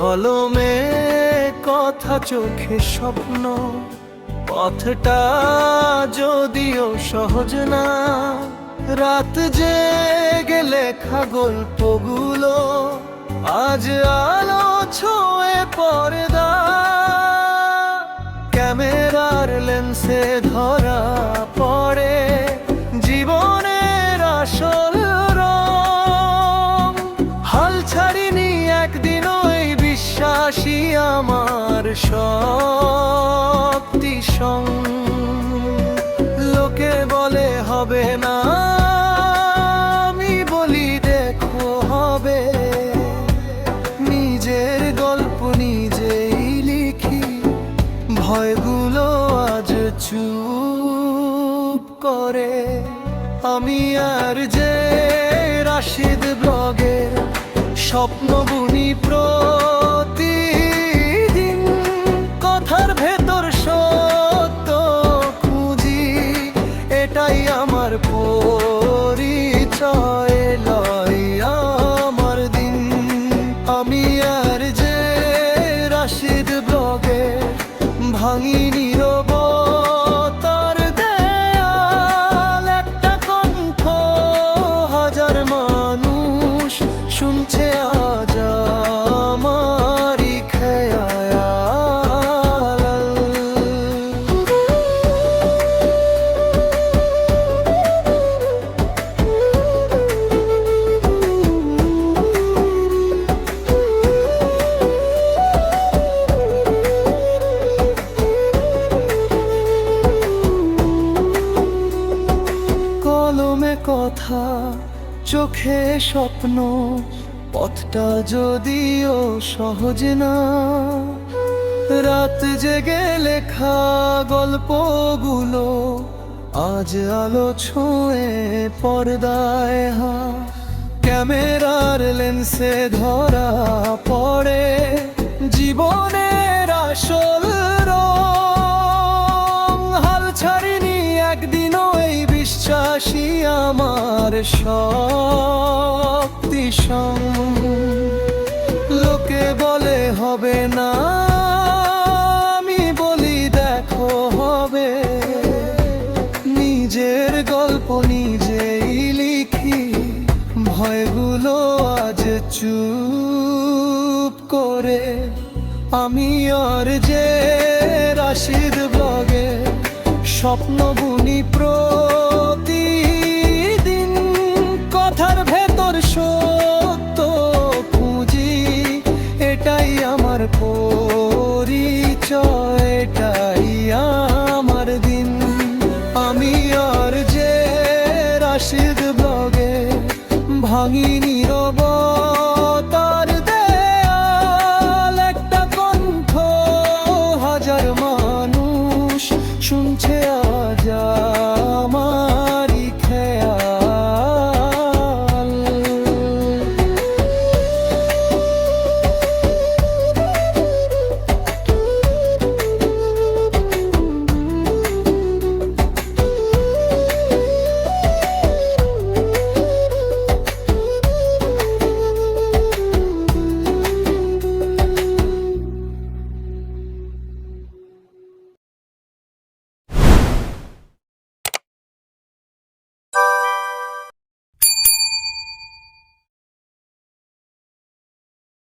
কলমে কথা চোখে স্বপ্ন, পথটা যদিও সহজ না, রাত জেগে লেখা গল্পগুলো আজ আলো ছোঁয়ে পর্দা। ক্যামেরার লেন্সে ধরা আমার শক্তি সং। লোকে বলে, হবে না। আমি বলি, দেখো, হবে। নিজের গল্প নিজেই লিখি। ভয়গুলো আজ চুপ করে। আমি আর যে রাশিদ ব্লগের স্বপ্ন প্রতিদিন পরিচয় লয় আমার দিন। আমি চোখে স্বপ্ন, পথটা যদিও সহজ না। রাত জেগে লেখা গল্পগুলো আজ আলো ছুঁয়ে পর্দায় হা। ক্যামেরার লেন্সে ধরা পড়ে জীবনের আসল আমার শক্তি লোকে বলে, হবে না। আমি বলি, দেখো, হবে। নিজের গল্প নিজেই লিখি। ভয়গুলো আজ চুপ করে। আমি আর যে রাশিদ ব্লগে স্বপ্ন বুনি প্রতিদিন ব্লগে ভাঙিনি রবা